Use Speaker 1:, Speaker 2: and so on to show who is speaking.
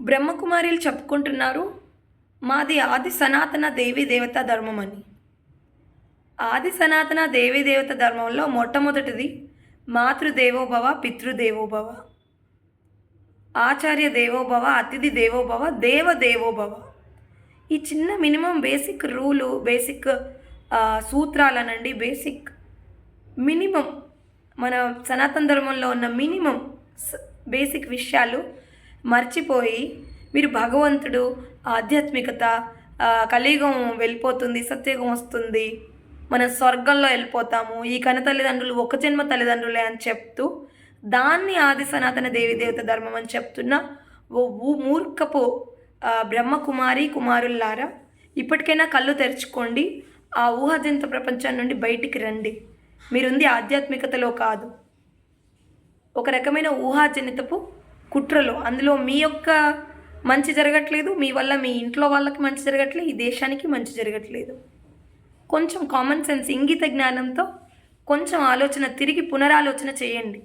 Speaker 1: బ్రహ్మకుమారిలు చెప్పుకుంటున్నారు. మాది ఆది సనాతన దేవీ దేవత ధర్మం అని. ఆది సనాతన దేవీ దేవత ధర్మంలో మొట్టమొదటిది మాతృదేవోభవ పితృదేవోభవ. ఆచార్య దేవోభవ అతిథి దేవోభవ దేవ దేవోభవ. ఈ చిన్న మినిమం బేసిక్ రూలు బేసిక్ సూత్రాలనండి. బేసిక్ మినిమం మన సనాతన ధర్మంలో ఉన్న మినిమం బేసిక్ విషయాలు మర్చిపోయి మీరు భగవంతుడు ఆధ్యాత్మికత కలియుగం వెళ్ళిపోతుంది సత్యుగం వస్తుంది మన స్వర్గంలో వెళ్ళిపోతాము ఈ కన తల్లిదండ్రులు ఒక జన్మ తల్లిదండ్రులే అని చెప్తూ దాన్ని ఆది సనాతన దేవి దేవత ధర్మం అని చెప్తున్న ఓ ఊ- మూర్ఖపు బ్రహ్మకుమారి కుమారుల్లారా ఇప్పటికైనా కళ్ళు తెరుచుకోండి ఆ ఊహాజంత ప్రపంచం నుండి బయటికి రండి. మీరుంది ఆధ్యాత్మికతలో కాదు. ఒక రకమైన ఊహాజనితపు కుట్రలు. అందులో మీ యొక్క మంచి జరగట్లేదు మీ వల్ల మీ ఇంట్లో వాళ్ళకి మంచి జరగట్లేదు ఈ దేశానికి మంచి జరగట్లేదు. కొంచెం కామన్ సెన్స్ ఇంగిత జ్ఞానంతో కొంచెం ఆలోచన తిరిగి పునరాలోచన చేయండి.